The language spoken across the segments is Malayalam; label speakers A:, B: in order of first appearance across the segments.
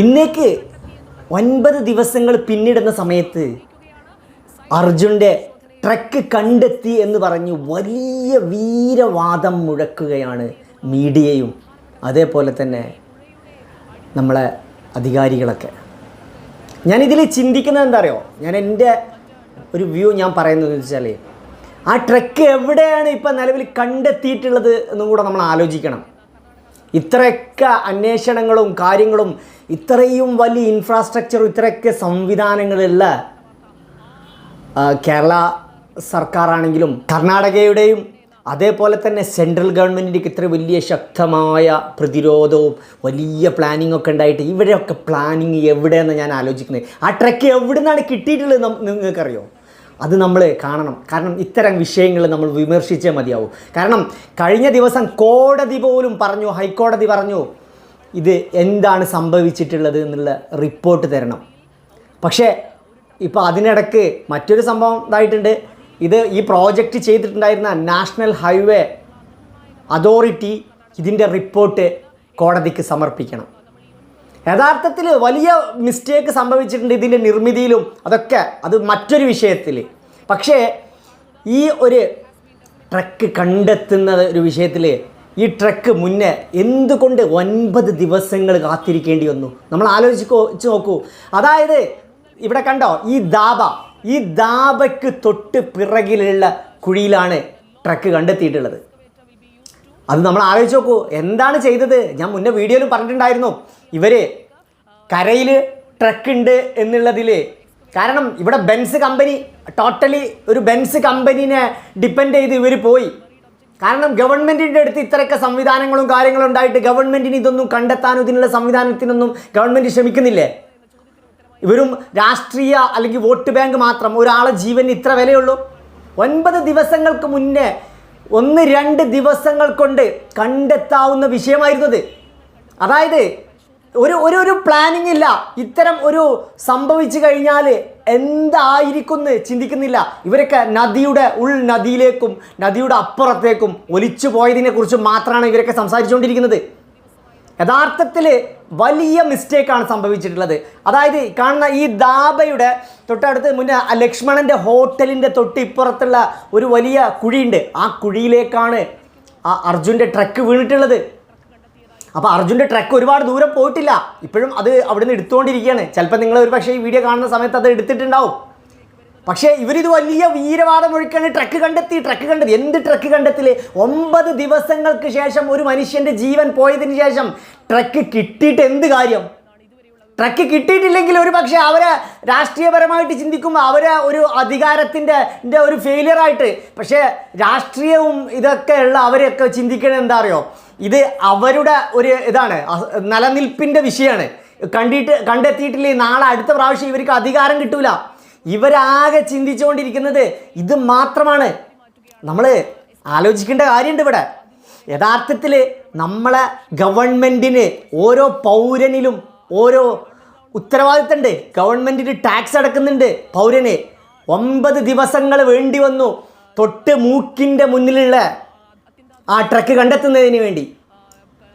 A: ഇന്നേക്ക് ഒൻപത് ദിവസങ്ങൾ പിന്നിടുന്ന സമയത്ത് അർജുന്റെ ട്രക്ക് കണ്ടെത്തി എന്ന് പറഞ്ഞ് വലിയ വീരവാദം മുഴക്കുകയാണ് മീഡിയയും. അതേപോലെ തന്നെ നമ്മളെ അധികാരികളൊക്കെ. ഞാനിതിൽ ചിന്തിക്കുന്നത് എന്താ അറിയോ ഞാൻ എന്റെ ഒരു വ്യൂ ഞാൻ പറയുന്നത് വെച്ചാൽ ആ ട്രക്ക് എവിടെയാണ് ഇപ്പം നിലവിൽ കണ്ടെത്തിയിട്ടുള്ളത് എന്നും കൂടെ നമ്മൾ ആലോചിക്കണം. ഇത്രയൊക്കെ അന്വേഷണങ്ങളും കാര്യങ്ങളും ഇത്രയും വലിയ ഇൻഫ്രാസ്ട്രക്ചറും ഇത്രയൊക്കെ സംവിധാനങ്ങളുള്ള കേരള സർക്കാരാണെങ്കിലും കർണാടകയുടെയും അതേപോലെ തന്നെ സെൻട്രൽ ഗവൺമെന്റിന്റെയൊക്കെ ഇത്ര വലിയ ശക്തമായ പ്രതിരോധവും വലിയ പ്ലാനിങ് ഒക്കെ ഉണ്ടായിട്ട് ഇവരെയൊക്കെ പ്ലാനിങ് എവിടെയെന്ന് ഞാൻ ആലോചിക്കുന്നത്? ആ ട്രക്ക് എവിടെ നിന്നാണ് കിട്ടിയിട്ടുള്ളത് നിങ്ങൾക്കറിയോ? അത് നമ്മൾ കാണണം. കാരണം ഇത്തരം വിഷയങ്ങൾ നമ്മൾ വിമർശിച്ചേ മതിയാവും. കാരണം കഴിഞ്ഞ ദിവസം കോടതി പോലും പറഞ്ഞു ഹൈക്കോടതി പറഞ്ഞു ഇത് എന്താണ് സംഭവിച്ചിട്ടുള്ളത് എന്നുള്ള റിപ്പോർട്ട് തരണം. പക്ഷേ ഇപ്പോൾ അതിനിടക്ക് മറ്റൊരു സംഭവം ഇതായിട്ടുണ്ട്. ഇത് ഈ പ്രോജക്റ്റ് ചെയ്തിട്ടുണ്ടായിരുന്ന നാഷണൽ ഹൈവേ അതോറിറ്റി ഇതിന്റെ റിപ്പോർട്ട് കോടതിക്ക് സമർപ്പിക്കണം. യഥാർത്ഥത്തിൽ വലിയ മിസ്റ്റേക്ക് സംഭവിച്ചിട്ടുണ്ട് ഇതിന്റെ നിർമ്മിതിയിലും. അതൊക്കെ അത് മറ്റൊരു വിഷയത്തിൽ. പക്ഷേ ഈ ഒരു ട്രക്ക് കണ്ടെത്തുന്ന ഒരു വിഷയത്തിൽ ഈ ട്രക്ക് മുന്നേ എന്തുകൊണ്ട് ഒൻപത് ദിവസങ്ങൾ കാത്തിരിക്കേണ്ടി വന്നു? നമ്മൾ ആലോചിച്ച് നോക്കൂ. അതായത് ഇവിടെ കണ്ടോ ഈ ദാബ ഈ ദാബയ്ക്ക് തൊട്ട് പിറകിലുള്ള കുഴിയിലാണ് ട്രക്ക് കണ്ടെത്തിയിട്ടുള്ളത്. അത് നമ്മൾ ആലോചിച്ച് നോക്കൂ. എന്താണ് ചെയ്തത്? ഞാൻ മുന്നേ വീഡിയോയിലും പറഞ്ഞിട്ടുണ്ടായിരുന്നു. ഇവർ കരയിൽ ട്രക്ക് ഉണ്ട് എന്നുള്ളതിൽ കാരണം ഇവിടെ ബെൻസ് കമ്പനി ടോട്ടലി ഒരു ബെൻസ് കമ്പനിനെ ഡിപ്പെൻഡ് ചെയ്ത് ഇവർ പോയി. കാരണം ഗവൺമെന്റിന്റെ അടുത്ത് ഇത്രയൊക്കെ സംവിധാനങ്ങളും കാര്യങ്ങളും ഉണ്ടായിട്ട് ഗവൺമെന്റിന് ഇതൊന്നും കണ്ടെത്താനും ഇതിനുള്ള സംവിധാനത്തിനൊന്നും ഗവൺമെന്റ് ശ്രമിക്കുന്നില്ലേ? ഇവരും രാഷ്ട്രീയ അല്ലെങ്കിൽ വോട്ട് ബാങ്ക് മാത്രം ഒരാളെ ജീവന് ഇത്ര വിലയുള്ളൂ. ഒൻപത് ദിവസങ്ങൾക്ക് മുന്നേ ഒന്ന് രണ്ട് ദിവസങ്ങൾ കൊണ്ട് കണ്ടെത്താവുന്ന വിഷയമായിരുന്നത്. അതായത് ഒരു ഒരു ഒരു പ്ലാനിങ് ഇല്ല. ഇത്തരം ഒരു സംഭവിച്ചു കഴിഞ്ഞാൽ എന്തായിരിക്കും എന്ന് ചിന്തിക്കുന്നില്ല. ഇവരൊക്കെ നദിയുടെ ഉൾ നദിയിലേക്കും നദിയുടെ അപ്പുറത്തേക്കും ഒലിച്ചു പോയതിനെക്കുറിച്ച് മാത്രമാണ് ഇവരൊക്കെ സംസാരിച്ചുകൊണ്ടിരിക്കുന്നത്. യഥാർത്ഥത്തിൽ വലിയ മിസ്റ്റേക്കാണ് സംഭവിച്ചിട്ടുള്ളത്. അതായത് കാണുന്ന ഈ ദാബയുടെ തൊട്ടടുത്ത് മുന്നേ ലക്ഷ്മണന്റെ ഹോട്ടലിന്റെ തൊട്ടിപ്പുറത്തുള്ള ഒരു വലിയ കുഴിയുണ്ട്. ആ കുഴിയിലേക്കാണ് ആ അർജുന്റെ ട്രക്ക് വീണിട്ടുള്ളത്. അപ്പോൾ അർജുന്റെ ട്രക്ക് ഒരുപാട് ദൂരം പോയിട്ടില്ല. ഇപ്പോഴും അത് അവിടുന്ന് എടുത്തുകൊണ്ടിരിക്കുകയാണ്. ചിലപ്പോൾ നിങ്ങൾ ഒരു പക്ഷേ ഈ വീഡിയോ കാണുന്ന സമയത്ത് അത് എടുത്തിട്ടുണ്ടാവും. പക്ഷേ ഇവരിത് വലിയ വീരവാദം ഒഴുക്കാണ് ട്രക്ക് കണ്ടെത്തി ട്രക്ക് കണ്ടെത്തി. എന്ത് ട്രക്ക് കണ്ടെത്തിൽ? ഒമ്പത് ദിവസങ്ങൾക്ക് ശേഷം ഒരു മനുഷ്യന്റെ ജീവൻ പോയതിന് ശേഷം ട്രക്ക് കിട്ടിയിട്ട് എന്ത് കാര്യം? ട്രക്ക് കിട്ടിയിട്ടില്ലെങ്കിൽ ഒരു പക്ഷേ അവരെ രാഷ്ട്രീയപരമായിട്ട് ചിന്തിക്കുമ്പോൾ അവരെ ഒരു അധികാരത്തിന്റെ ഒരു ഫെയിലിയറായിട്ട് പക്ഷേ രാഷ്ട്രീയവും ഇതൊക്കെ ഉള്ള അവരെയൊക്കെ ചിന്തിക്കണത് എന്താ അറിയോ? ഇത് അവരുടെ ഒരു ഇതാണ് നിലനിൽപ്പിന്റെ വിഷയമാണ്. കണ്ടിട്ട് കണ്ടെത്തിയിട്ടില്ലേ? നാളെ അടുത്ത പ്രാവശ്യം ഇവർക്ക് അധികാരം കിട്ടൂല. ഇവരാകെ ചിന്തിച്ചുകൊണ്ടിരിക്കുന്നത് ഇത് മാത്രമാണ്. നമ്മൾ ആലോചിക്കേണ്ട കാര്യമുണ്ട് ഇവിടെ. യഥാർത്ഥത്തിൽ നമ്മളെ ഗവൺമെന്റിന് ഓരോ പൗരനിലും ഓരോ ഉത്തരവാദിത്തമുണ്ട്. ഗവൺമെന്റിന് ടാക്സ് അടക്കുന്നുണ്ട് പൗരന്. ഒമ്പത് ദിവസങ്ങൾ വേണ്ടി വന്നു തൊട്ട് മൂക്കിന്റെ മുന്നിലുള്ള ആ ട്രക്ക് കണ്ടെത്തുന്നതിന് വേണ്ടി.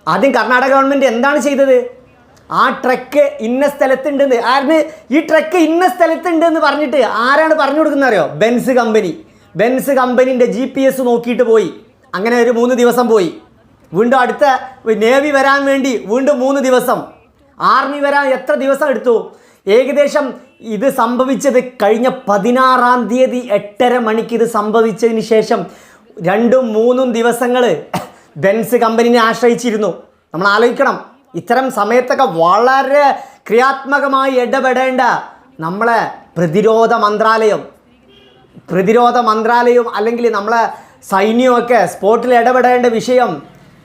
A: ആദ്യം കർണാടക ഗവൺമെന്റ് എന്താണ് ചെയ്തത്? ആ ട്രക്ക് ഇന്ന സ്ഥലത്തുണ്ടെന്ന്. ആരിന്? ഈ ട്രക്ക് ഇന്ന സ്ഥലത്തുണ്ട് എന്ന് പറഞ്ഞിട്ട് ആരാണ് പറഞ്ഞു കൊടുക്കുന്നത് അറിയോ? Benz company. ബെൻസ് കമ്പനിന്റെ ജി പി എസ് നോക്കിയിട്ട് പോയി. അങ്ങനെ ഒരു മൂന്ന് ദിവസം പോയി. വീണ്ടും അടുത്ത നേവി വരാൻ വേണ്ടി വീണ്ടും മൂന്ന് ദിവസം. ആർമി വരാൻ എത്ര ദിവസം എടുത്തു? ഏകദേശം ഇത് സംഭവിച്ചത് കഴിഞ്ഞ പതിനാറാം തീയതി എട്ടര മണിക്ക് ഇത് സംഭവിച്ചതിന് ശേഷം രണ്ടും മൂന്നും ദിവസങ്ങൾ ബെൻസ് കമ്പനിനെ ആശ്രയിച്ചിരുന്നു. നമ്മൾ ആലോചിക്കണം. ഇത്തരം സമയത്തൊക്കെ വളരെ ക്രിയാത്മകമായി ഇടപെടേണ്ട നമ്മളെ പ്രതിരോധ മന്ത്രാലയം. പ്രതിരോധ മന്ത്രാലയം അല്ലെങ്കിൽ നമ്മളെ സൈന്യമൊക്കെ സ്പോർട്ടിൽ ഇടപെടേണ്ട വിഷയം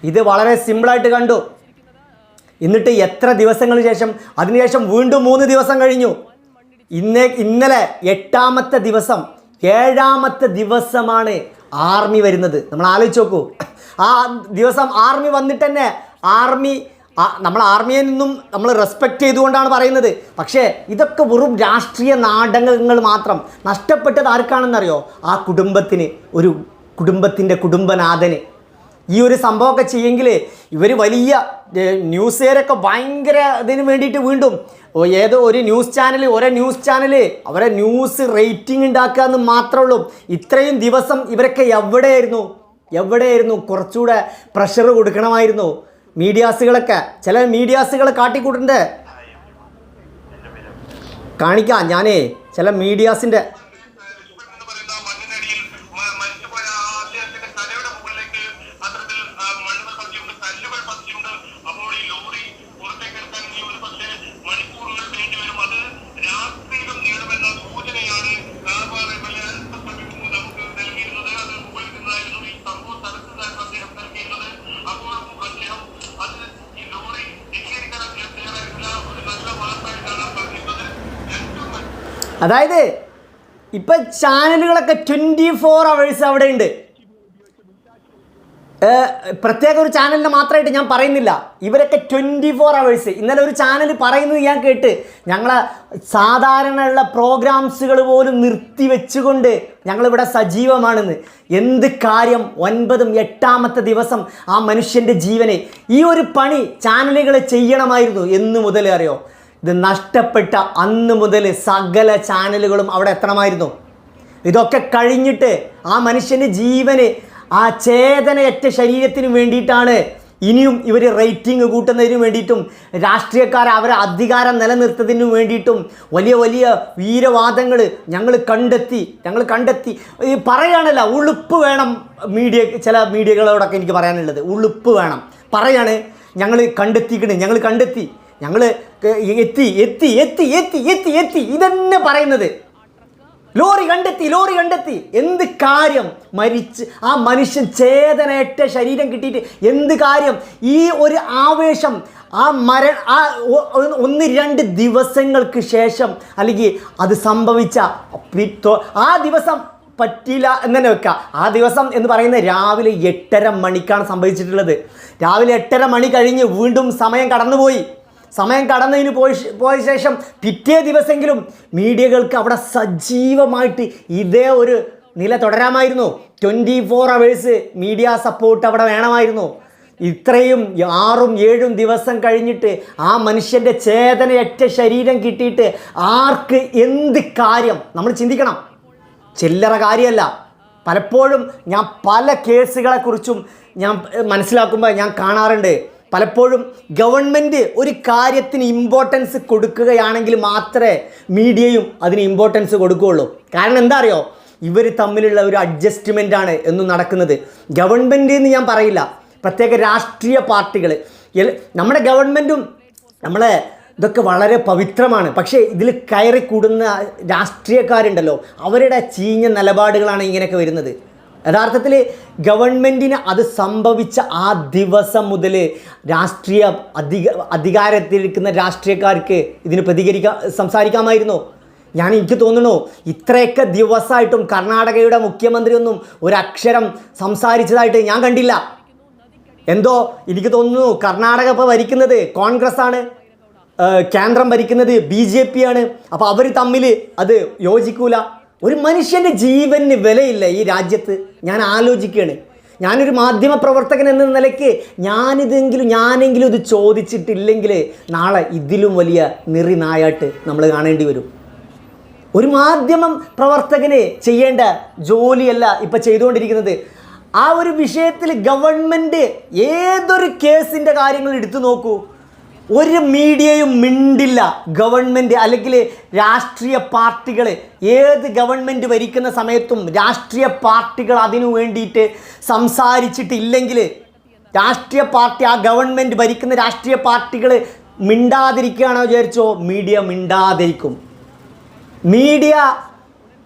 A: ഇത് വളരെ സിമ്പിളായിട്ട് കണ്ടു. എന്നിട്ട് എത്ര ദിവസങ്ങൾക്ക് ശേഷം അതിനുശേഷം വീണ്ടും മൂന്ന് ദിവസം കഴിഞ്ഞു. ഇന്നേ ഇന്നലെ എട്ടാമത്തെ ദിവസം ഏഴാമത്തെ ദിവസമാണ് ആർമി വരുന്നത്. നമ്മൾ ആലോചിച്ച് നോക്കൂ. ആ ദിവസം ആർമി വന്നിട്ട് തന്നെ ആർമി ആ- നമ്മൾ ആർമിയെ നിന്നും നമ്മൾ റെസ്പെക്റ്റ് ചെയ്തുകൊണ്ടാണ് പറയുന്നത്. പക്ഷേ ഇതൊക്കെ വെറും രാഷ്ട്രീയ നാടകങ്ങൾ മാത്രം. നഷ്ടപ്പെട്ടത് ആർക്കാണെന്നറിയോ? ആ കുടുംബത്തിന് ഒരു കുടുംബത്തിന്റെ കുടുംബനാഥന്. ഈ ഒരു സംഭവമൊക്കെ ചെയ്യെങ്കിൽ ഇവർ വലിയ ന്യൂസുകാരൊക്കെ ഭയങ്കര ഇതിന് വേണ്ടിയിട്ട് വീണ്ടും ഏതോ ഒരു ന്യൂസ് ചാനൽ ഒരേ ന്യൂസ് ചാനൽ അവരെ ന്യൂസ് റേറ്റിംഗ് ഉണ്ടാക്കുക എന്ന് മാത്രമേ ഉള്ളൂ. ഇത്രയും ദിവസം ഇവരൊക്കെ എവിടെയായിരുന്നു? എവിടെയായിരുന്നു? കുറച്ചുകൂടെ പ്രഷർ കൊടുക്കണമായിരുന്നു. മീഡിയാസുകളൊക്കെ ചില മീഡിയാസുകൾ കാട്ടിക്കൂട്ടുണ്ട് കാണിക്കാം ഞാനേ ചില
B: മീഡിയാസിന്റെ
A: അതായത് ഇപ്പം ചാനലുകളൊക്കെ ട്വന്റി ഫോർ അവേഴ്സ് അവിടെ ഉണ്ട്. പ്രത്യേക ഒരു ചാനലിനെ മാത്രമായിട്ട് ഞാൻ പറയുന്നില്ല. ഇവരൊക്കെ ട്വന്റി ഫോർ അവേഴ്സ് ഇന്നലെ ഒരു ചാനൽ പറയുന്നത് ഞാൻ കേട്ട് ഞങ്ങളെ സാധാരണയുള്ള പ്രോഗ്രാംസുകൾ പോലും നിർത്തി വെച്ചുകൊണ്ട് ഞങ്ങളിവിടെ സജീവമാണെന്ന്. എന്ത് കാര്യം ഒൻപതും എട്ടാമത്തെ ദിവസം ആ മനുഷ്യന്റെ ജീവനെ ഈ ഒരു പണി ചാനലുകൾ ചെയ്യണമായിരുന്നു എന്ന് മുതൽ അറിയോ? ഇത് നഷ്ടപ്പെട്ട അന്ന് മുതൽ സകല ചാനലുകളും അവിടെ എത്തണമായിരുന്നു. ഇതൊക്കെ കഴിഞ്ഞിട്ട് ആ മനുഷ്യന്റെ ജീവന് ആ ചേതനയറ്റ ശരീരത്തിന് വേണ്ടിയിട്ടാണ് ഇനിയും ഇവർ റേറ്റിംഗ് കൂട്ടുന്നതിന് വേണ്ടിയിട്ടും രാഷ്ട്രീയക്കാരെ അവരെ അധികാരം നിലനിർത്തുന്നതിന് വേണ്ടിയിട്ടും വലിയ വലിയ വീരവാദങ്ങൾ ഞങ്ങൾ കണ്ടെത്തി ഞങ്ങൾ കണ്ടെത്തി. ഈ പറയുകയാണല്ല ഉളുപ്പ് വേണം മീഡിയ ചില മീഡിയകളോടൊക്കെ എനിക്ക് പറയാനുള്ളത്. ഉളുപ്പ് വേണം. പറയാണ് ഞങ്ങൾ കണ്ടെത്തിക്കണ് ഞങ്ങൾ കണ്ടെത്തി. ഞങ്ങൾ എത്തി എത്തി എത്തി എത്തി എത്തി എത്തി. ഇതന്നെ പറയുന്നത്. ലോറി കണ്ടെത്തി ലോറി കണ്ടെത്തി. എന്ത് കാര്യം? മരിച്ച് ആ മനുഷ്യൻ ചേതനയറ്റ ശരീരം കിട്ടിയിട്ട് എന്ത് കാര്യം? ഈ ഒരു ആവേശം ആ മര ആ ഒന്ന് രണ്ട് ദിവസങ്ങൾക്ക് ശേഷം അല്ലെങ്കിൽ അത് സംഭവിച്ച ആ ദിവസം പറ്റില്ല എന്ന് തന്നെ വെക്കുക ആ ദിവസം എന്ന് പറയുന്നത് രാവിലെ എട്ടര മണിക്കാണ് സംഭവിച്ചിട്ടുള്ളത്. രാവിലെ എട്ടര മണി കഴിഞ്ഞ് വീണ്ടും സമയം കടന്നുപോയി. സമയം കടന്നതിന് പോയി പോയ ശേഷം പിറ്റേ ദിവസമെങ്കിലും മീഡിയകൾക്ക് അവിടെ സജീവമായിട്ട് ഇതേ ഒരു നില തുടരാമായിരുന്നു. Twenty four hours media support അവിടെ വേണമായിരുന്നു. ഇത്രയും ആറും ഏഴും ദിവസം കഴിഞ്ഞിട്ട് ആ മനുഷ്യന്റെ ചേതനയറ്റ ശരീരം കിട്ടിയിട്ട് ആർക്ക് എന്ത് കാര്യം? നമ്മൾ ചിന്തിക്കണം. ചില്ലറ കാര്യമല്ല. പലപ്പോഴും ഞാൻ പല കേസുകളെക്കുറിച്ചും ഞാൻ മനസ്സിലാക്കുമ്പോൾ ഞാൻ കാണാറുണ്ട്. പലപ്പോഴും ഗവൺമെന്റ് ഒരു കാര്യത്തിന് ഇമ്പോർട്ടൻസ് കൊടുക്കുകയാണെങ്കിൽ മാത്രമേ മീഡിയയും അതിന് ഇമ്പോർട്ടൻസ് കൊടുക്കുകയുള്ളൂ. കാരണം എന്താ അറിയോ ഇവർ തമ്മിലുള്ള ഒരു അഡ്ജസ്റ്റ്മെന്റ് ആണ് എന്നും നടക്കുന്നത്. ഗവൺമെന്റ് എന്ന് ഞാൻ പറയില്ല. പ്രത്യേക രാഷ്ട്രീയ പാർട്ടികൾ നമ്മുടെ ഗവൺമെന്റും നമ്മളെ ഇതൊക്കെ വളരെ പവിത്രമാണ്. പക്ഷേ ഇതിൽ കയറി കൂടുന്ന രാഷ്ട്രീയക്കാരുണ്ടല്ലോ. അവരുടെ ചീഞ്ഞ നിലപാടുകളാണ് ഇങ്ങനെയൊക്കെ വരുന്നത്. യഥാർത്ഥത്തിൽ ഗവൺമെന്റിന് അത് സംഭവിച്ച ആ ദിവസം മുതൽ രാഷ്ട്രീയ അധിക അധികാരത്തിലിരിക്കുന്ന രാഷ്ട്രീയക്കാർക്ക് ഇതിന് പ്രതികരിക്കാൻ സംസാരിക്കാമായിരുന്നു. ഞാൻ എനിക്ക് തോന്നുന്നു ഇത്രയൊക്കെ ദിവസമായിട്ടും കർണാടകയുടെ മുഖ്യമന്ത്രിയൊന്നും ഒരക്ഷരം സംസാരിച്ചതായിട്ട് ഞാൻ കണ്ടില്ല. എന്തോ എനിക്ക് തോന്നുന്നു കർണാടക ഇപ്പോൾ ഭരിക്കുന്നത് കോൺഗ്രസ് ആണ് കേന്ദ്രം ഭരിക്കുന്നത് ബി ജെ പി ആണ്. അപ്പോൾ അവർ തമ്മിൽ അത് യോജിക്കൂല. ഒരു മനുഷ്യന്റെ ജീവന് വിലയില്ല ഈ രാജ്യത്ത്. ഞാൻ ആലോചിക്കുകയാണ്. ഞാനൊരു മാധ്യമ പ്രവർത്തകൻ എന്ന നിലയ്ക്ക് ഞാനിതെങ്കിലും ഞാനെങ്കിലും ഇത് ചോദിച്ചിട്ടില്ലെങ്കിൽ നാളെ ഇതിലും വലിയ നിറി നായാട്ട് നമ്മൾ കാണേണ്ടി വരും. ഒരു മാധ്യമം പ്രവർത്തകന് ചെയ്യേണ്ട ജോലിയല്ല ഇപ്പം ചെയ്തുകൊണ്ടിരിക്കുന്നത്. ആ ഒരു വിഷയത്തിൽ ഗവൺമെന്റ് ഏതൊരു കേസിന്റെ കാര്യങ്ങൾ എടുത്തു നോക്കൂ. ഒരു മീഡിയയും മിണ്ടില്ല. ഗവൺമെന്റ് അല്ലെങ്കിൽ രാഷ്ട്രീയ പാർട്ടികൾ ഏത് ഗവൺമെന്റ് ഭരിക്കുന്ന സമയത്തും രാഷ്ട്രീയ പാർട്ടികൾ അതിനു വേണ്ടിയിട്ട് സംസാരിച്ചിട്ടില്ലെങ്കിൽ രാഷ്ട്രീയ പാർട്ടി ആ ഗവൺമെന്റ് ഭരിക്കുന്ന രാഷ്ട്രീയ പാർട്ടികൾ മിണ്ടാതിരിക്കുകയാണോ വിചാരിച്ചോ? മീഡിയ മിണ്ടാതിരിക്കും. മീഡിയ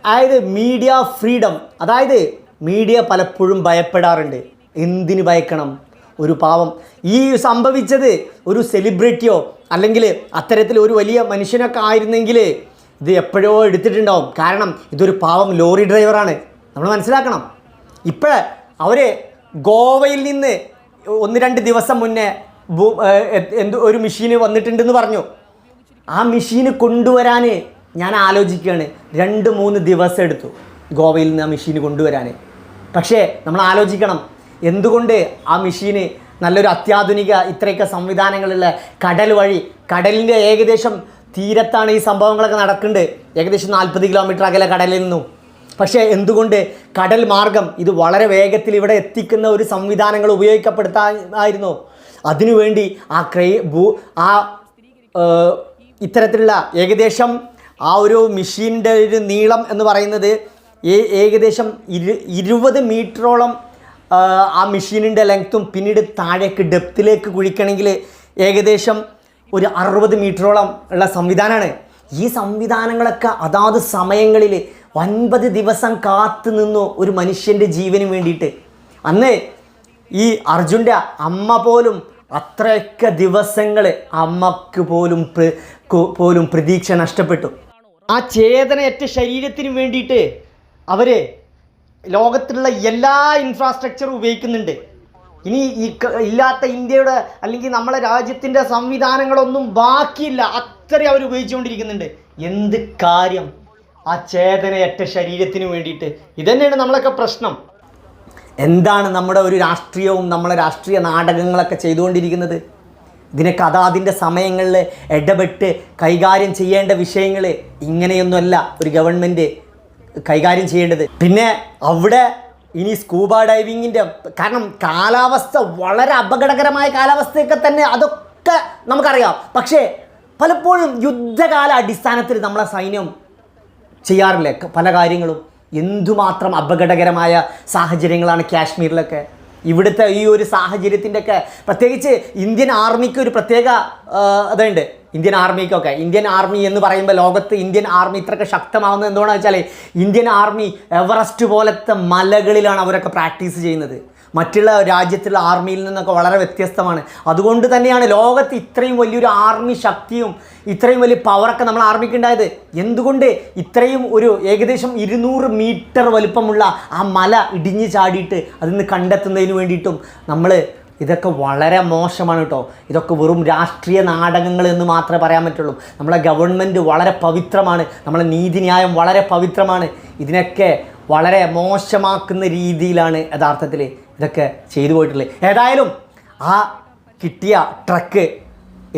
A: അതായത് മീഡിയ ഫ്രീഡം. അതായത് മീഡിയ പലപ്പോഴും ഭയപ്പെടാറുണ്ട്. എന്തിന് ഭയക്കണം? ഒരു പാവം. ഈ സംഭവിച്ചത് ഒരു സെലിബ്രിറ്റിയോ അല്ലെങ്കിൽ അത്തരത്തിൽ ഒരു വലിയ മനുഷ്യനൊക്കെ ആയിരുന്നെങ്കിൽ ഇത് എപ്പോഴോ എടുത്തിട്ടുണ്ടാവും. കാരണം ഇതൊരു പാവം ലോറി ഡ്രൈവറാണ് നമ്മൾ മനസ്സിലാക്കണം. ഇപ്പോൾ അവർ ഗോവയിൽ നിന്ന് ഒന്ന് രണ്ട് ദിവസം മുന്നേ എന്ത് ഒരു മെഷീന് വന്നിട്ടുണ്ടെന്ന് പറഞ്ഞു. ആ മെഷീന് കൊണ്ടുവരാൻ ഞാൻ ആലോചിക്കുകയാണ്. രണ്ട് മൂന്ന് ദിവസം എടുത്തു ഗോവയിൽ നിന്ന് ആ മെഷീന് കൊണ്ടുവരാൻ പക്ഷേ നമ്മൾ ആലോചിക്കണം. എന്തുകൊണ്ട് ആ മെഷീന് നല്ലൊരു അത്യാധുനിക ഇത്രയൊക്കെ സംവിധാനങ്ങളുള്ള കടൽ വഴി കടലിന്റെ ഏകദേശം തീരത്താണ് ഈ സംഭവങ്ങളൊക്കെ നടക്കുന്നുണ്ട് ഏകദേശം നാൽപ്പത് കിലോമീറ്റർ അകലെ കടലിൽ നിന്നും. പക്ഷേ എന്തുകൊണ്ട് കടൽ മാർഗം ഇത് വളരെ വേഗത്തിൽ ഇവിടെ എത്തിക്കുന്ന ഒരു സംവിധാനങ്ങൾ ഉപയോഗിക്കപ്പെടുത്താമായിരുന്നു അതിനുവേണ്ടി ആ ക്രൈ ഭൂ ആ ഇത്തരത്തിലുള്ള ഏകദേശം ആ ഒരു മെഷീന്റെ ഒരു നീളം എന്ന് പറയുന്നത് ഏകദേശം ഇരു ഇരുപത് മീറ്ററോളം ആ, മെഷീനിന്റെ ലെങ്ത്തും പിന്നീട് താഴേക്ക് ഡെപ്തിലേക്ക് കുഴിക്കണമെങ്കിൽ ഏകദേശം ഒരു അറുപത് മീറ്ററോളം ഉള്ള സംവിധാനമാണ് ഈ സംവിധാനങ്ങളൊക്കെ അതാത് സമയങ്ങളിൽ ഒൻപത് ദിവസം കാത്തു നിന്നു ഒരു മനുഷ്യന്റെ ജീവന് വേണ്ടിയിട്ട്. അന്ന് ഈ അർജുന്റെ അമ്മ പോലും അത്രയൊക്കെ ദിവസങ്ങൾ അമ്മയ്ക്ക് പോലും പോലും പ്രതീക്ഷ നഷ്ടപ്പെട്ടു. ആ ചേതനയറ്റ ശരീരത്തിന് വേണ്ടിയിട്ട് അവർ ലോകത്തിലുള്ള എല്ലാ ഇൻഫ്രാസ്ട്രക്ചറും ഉപയോഗിക്കുന്നുണ്ട്. ഇനി ഈ ഇല്ലാത്ത ഇന്ത്യയുടെ അല്ലെങ്കിൽ നമ്മളെ രാജ്യത്തിന്റെ സംവിധാനങ്ങളൊന്നും ബാക്കിയില്ല. അത്രയും അവർ ഉപയോഗിച്ചുകൊണ്ടിരിക്കുന്നുണ്ട്. എന്ത് കാര്യം? ആ ചേതനയറ്റ ശരീരത്തിന് വേണ്ടിയിട്ട്. ഇതന്നെയാണ് നമ്മളൊക്കെ പ്രശ്നം. എന്താണ് നമ്മുടെ ഒരു രാഷ്ട്രീയവും നമ്മളെ രാഷ്ട്രീയ നാടകങ്ങളൊക്കെ ചെയ്തുകൊണ്ടിരിക്കുന്നത്? ഇതിനൊക്കെ അതാതിന്റെ സമയങ്ങളിൽ ഇടപെട്ട് കൈകാര്യം ചെയ്യേണ്ട വിഷയങ്ങൾ ഇങ്ങനെയൊന്നുമല്ല ഒരു ഗവൺമെന്റ്. കൈകാര്യം ചെയ്യേണ്ടത്. പിന്നെ അവിടെ ഇനി സ്കൂബ ഡൈവിങ്ങിന്റെ കാരണം കാലാവസ്ഥ വളരെ അപകടകരമായ കാലാവസ്ഥയൊക്കെ തന്നെ അതൊക്കെ നമുക്കറിയാം. പക്ഷേ പലപ്പോഴും യുദ്ധകാല അടിസ്ഥാനത്തിൽ നമ്മളെ സൈന്യം ചെയ്യാറില്ല? പല കാര്യങ്ങളും. എന്തുമാത്രം അപകടകരമായ സാഹചര്യങ്ങളാണ് കാശ്മീരിലൊക്കെ? ഇവിടുത്തെ ഈ ഒരു സാഹചര്യത്തിന്റെയൊക്കെ പ്രത്യേകിച്ച് ഇന്ത്യൻ ആർമിക്ക് ഒരു പ്രത്യേക അതുണ്ട്. ഇന്ത്യൻ ആർമിക്കൊക്കെ. ഇന്ത്യൻ ആർമി എന്ന് പറയുമ്പോൾ ലോകത്ത് ഇന്ത്യൻ ആർമി ഇത്രയൊക്കെ ശക്തമാവുന്നത് എന്തുകൊണ്ടാണെന്ന് വെച്ചാൽ ഇന്ത്യൻ ആർമി എവറസ്റ്റ് പോലത്തെ മലകളിലാണ് അവരൊക്കെ പ്രാക്ടീസ് ചെയ്യുന്നത്. മറ്റുള്ള രാജ്യത്തുള്ള ആർമിയിൽ നിന്നൊക്കെ വളരെ വ്യത്യസ്തമാണ്. അതുകൊണ്ട് തന്നെയാണ് ലോകത്ത് ഇത്രയും വലിയൊരു ആർമി ശക്തിയും ഇത്രയും വലിയ പവറൊക്കെ നമ്മൾ ആർമിക്ക് ഉണ്ടായത്. എന്തുകൊണ്ട് ഇത്രയും ഒരു ഏകദേശം ഇരുന്നൂറ് മീറ്റർ വലുപ്പമുള്ള ആ മല ഇടിഞ്ഞു ചാടിയിട്ട് അതിൽ നിന്ന് കണ്ടെത്തുന്നതിന് വേണ്ടിയിട്ടും നമ്മൾ ഇതൊക്കെ വളരെ മോശമാണ് കേട്ടോ. ഇതൊക്കെ വെറും രാഷ്ട്രീയ നാടകങ്ങൾ എന്ന് മാത്രമേ പറയാൻ പറ്റുള്ളൂ. നമ്മളെ ഗവൺമെന്റ് വളരെ പവിത്രമാണ്. നമ്മളെ നീതിന്യായം വളരെ പവിത്രമാണ്. ഇതിനൊക്കെ വളരെ മോശമാക്കുന്ന രീതിയിലാണ് യഥാർത്ഥത്തിൽ ഇതൊക്കെ ചെയ്തു പോയിട്ടുള്ളത് ഏതായാലും ആ കിട്ടിയ ട്രക്ക്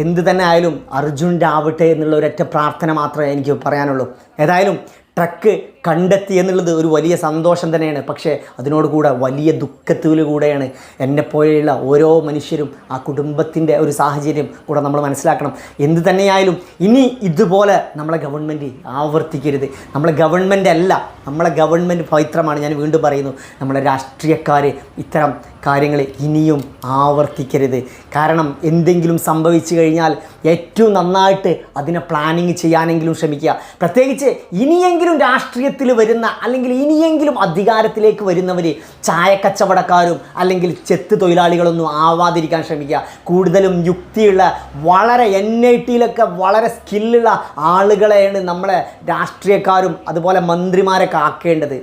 A: എന്ത് തന്നെ ആയാലും അർജുന്റെ ആവട്ടെ എന്നുള്ള ഒരൊറ്റ പ്രാർത്ഥന മാത്രമേ എനിക്ക് പറയാനുള്ളൂ. ഏതായാലും ട്രക്ക് കണ്ടെത്തി എന്നുള്ളത് ഒരു വലിയ സന്തോഷം തന്നെയാണ്. പക്ഷേ അതിനോടുകൂടെ വലിയ ദുഃഖത്തിലൂടെയാണ് എന്നെപ്പോലെയുള്ള ഓരോ മനുഷ്യരും ആ കുടുംബത്തിന്റെ ഒരു സാഹചര്യം കൂടെ നമ്മൾ മനസ്സിലാക്കണം. എന്ത് തന്നെയായാലും ഇനി ഇതുപോലെ നമ്മളെ ഗവൺമെന്റ് ആവർത്തിക്കരുത്. നമ്മളെ ഗവൺമെന്റ് അല്ല നമ്മളെ ഗവൺമെന്റ് പവിത്രമാണ്. ഞാൻ വീണ്ടും പറയുന്നു നമ്മളെ രാഷ്ട്രീയക്കാർ ഇത്തരം കാര്യങ്ങൾ ഇനിയും ആവർത്തിക്കരുത്. കാരണം എന്തെങ്കിലും സംഭവിച്ചു കഴിഞ്ഞാൽ ഏറ്റവും നന്നായിട്ട് അതിനെ പ്ലാനിങ് ചെയ്യാനെങ്കിലും ശ്രമിക്കുക. പ്രത്യേകിച്ച് ഇനിയെങ്കിലും രാഷ്ട്രീയത്തിൽ വരുന്ന അല്ലെങ്കിൽ ഇനിയെങ്കിലും അധികാരത്തിലേക്ക് വരുന്നവർ ചായക്കച്ചവടക്കാരും അല്ലെങ്കിൽ ചെത്ത് തൊഴിലാളികളൊന്നും ആവാതിരിക്കാൻ ശ്രമിക്കുക. കൂടുതലും യുക്തിയുള്ള വളരെ എൻ ഐ ടിയിലൊക്കെ വളരെ സ്കില്ലുള്ള ആളുകളെയാണ് നമ്മളെ രാഷ്ട്രീയക്കാരും അതുപോലെ മന്ത്രിമാരൊക്കെ ആക്കേണ്ടത്.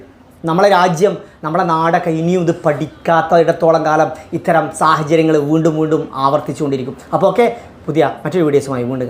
A: നമ്മളെ രാജ്യം നമ്മളെ നാടൊക്കെ ഇനിയും ഇത് പഠിക്കാത്ത ഇടത്തോളം കാലം ഇത്തരം സാഹചര്യങ്ങൾ വീണ്ടും വീണ്ടും ആവർത്തിച്ചുകൊണ്ടിരിക്കും. അപ്പോൾ ഓക്കെ പുതിയ മറ്റൊരു വീഡിയോസുമായി വീണ്ടും കാണാം.